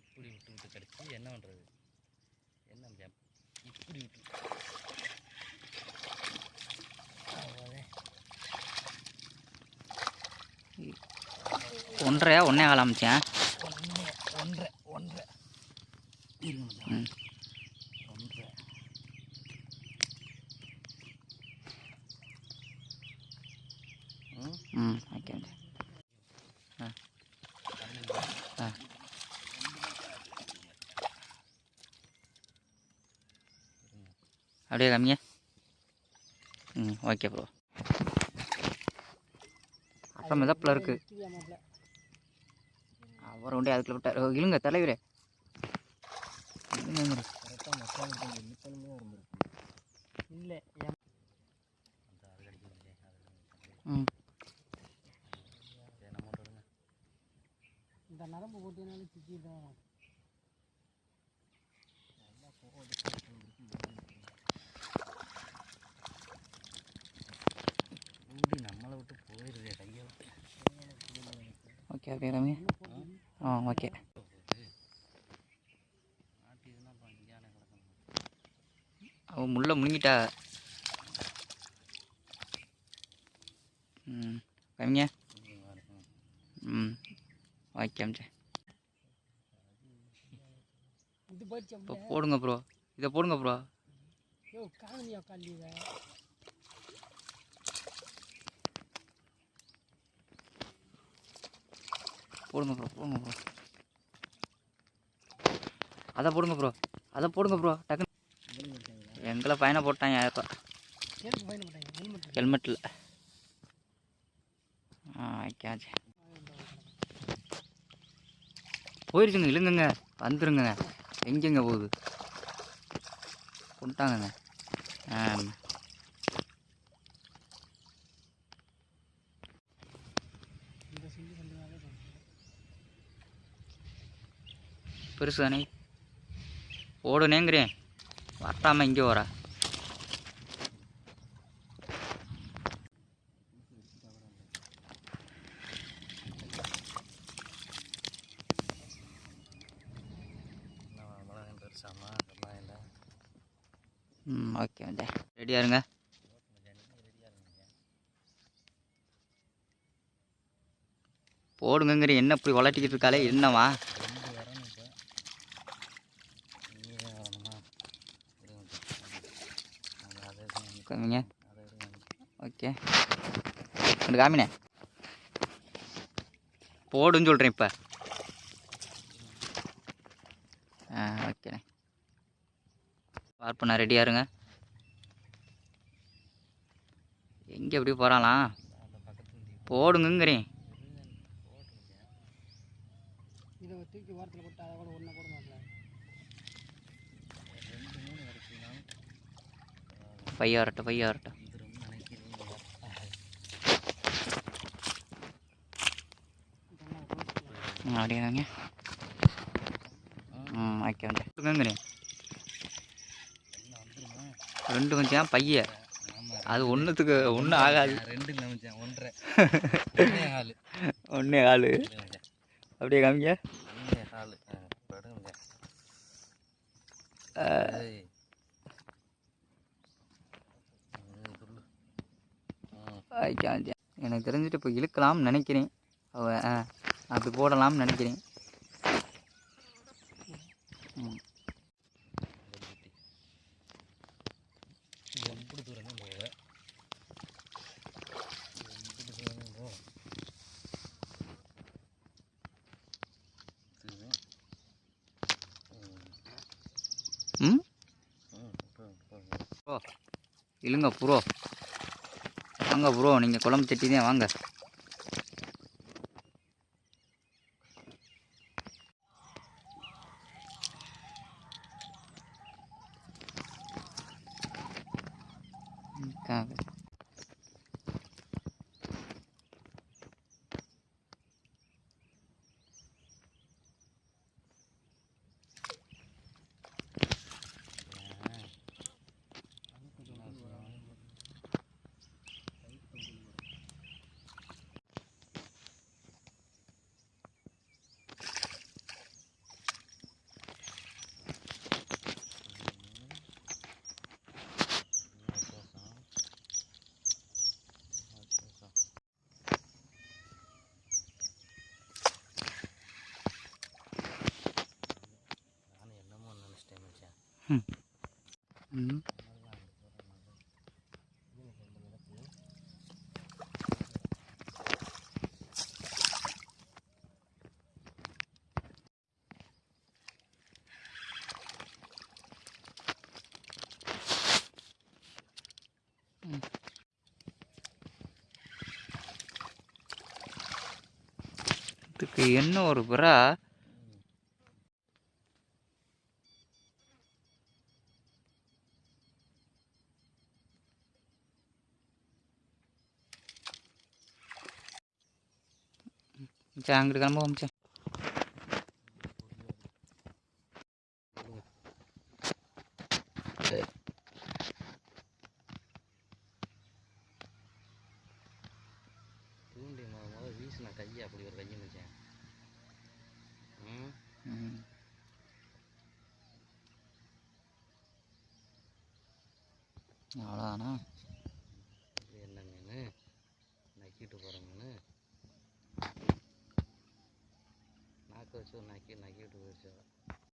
இப்படி விட்டு விட்டு கடிச்சு என்ன பண்ணுறது என்ன இப்படி விட்டு. ஒன்றரையா ஒன்றே கால் அமைச்சேன் ஒன்று ஒன்றரை ஒன்றரை. ஒன்றரை. ம் ம் ஓகே ஓகே ஆ அப்படியே கம்மிங்க ம் ஓகே ப்ரோ அப்புறம் மிதப்பில் இருக்குது அவர் உண்டே அதுக்குள்ள விட்டார். இழுங்க தலைவரே. இல்லை ம். இந்த நரம்பு போட்டினாலும் நம்மளை விட்டு போயிடுது ஓகே அப்படியே கம்மி ஆ ஓகே. அவன் முள்ள முழுங்கிட்டா. ம் கம்மிங்க ம், ஓகே அமிச்சே. இப்போ போடுங்க ப்ரோ இதை போடுங்க ப்ரோ யோ காணலியா காலி இதை போடுங்க ப்ரோ போடுங்க ப்ரோ அதை போடுங்க ப்ரோ அதை போடுங்க ப்ரோ டக்குன்னு எங்களை பையனை போட்டாங்க ஹெல்மெட்டில் ஆ ஓகே போயிருச்சுங்க இல்லைங்கங்க. வந்துருங்க எங்கெங்க போகுது? கொண்டாங்கங்க ஆ இந்த சொல்லி சொன்னதாலே சொல்றேன். பெருசு தானே ஓடுனேங்கிறேன். வரட்டாமல் இங்கே வர. ம் ஓகே வந்து ரெடியாக இருங்க. ரெடியாக என்ன இப்படி வளர்த்திக்கிட்டு இருக்காளே? என்னவா ரெண்டு வரணும் இப்போ நீ தான் வரணுமா இருங்க அது அதை ஓகே ரெண்டு காமினே. போடுன்னு சொல்கிறேன் இப்போ. ஆ ஓகேண்ணே பார்ப்பண்ணா ரெடியாக இருங்க. எங்கே எப்படி போகிறாளாம் போடுங்கிறேன் தூக்கி ஓரத்தில் போட்டு அதை கூட ஒன்றை போட மாட்டல வரட்டும் வந்துடும் நினைக்கிறீங்க இதெல்லாம் போட்டு ம் ஓகே வந்து போடுங்கங்கிறேன் எல்லாம் வந்துருமா ரெண்டு கொஞ்சம் பைய. அது ஒன்றுத்துக்கு ஒன்றும் ஆகாது. ரெண்டு ஒன்றரை ஒன்றே ஆள். அப்படியே காமிங்க ஒன்றே ஹாலு படுங்க ஏய். ம், சொல்லு. ம், ஓகே ஓகே எனக்கு தெரிஞ்சுட்டு இப்போ இழுக்கலாம்னு நினைக்கிறேன் அவ அப்படி போடலாம்னு நினைக்கிறேன் ம் ப்ரோ இழுங்க ப்ரோ வாங்க ப்ரோ நீங்கள் குழம்பு சட்டி தான் வாங்க. ம், இதுக்கு என்ன ஒரு புறா மச்சான் அங்கிட்டு கிளம்புவோம் மச்சான் தூண்டி முத முத வீசின கையை அப்படி ஒரு கையை மச்சான் ம் அவ்வளோதானா என்ன மீன் நக்கிட்டு போகிற மீன் ಹಾಕೋಸು ನಾಲ್ಕು ನಾಲ್ಕು ಇಡ್ಬೇಕು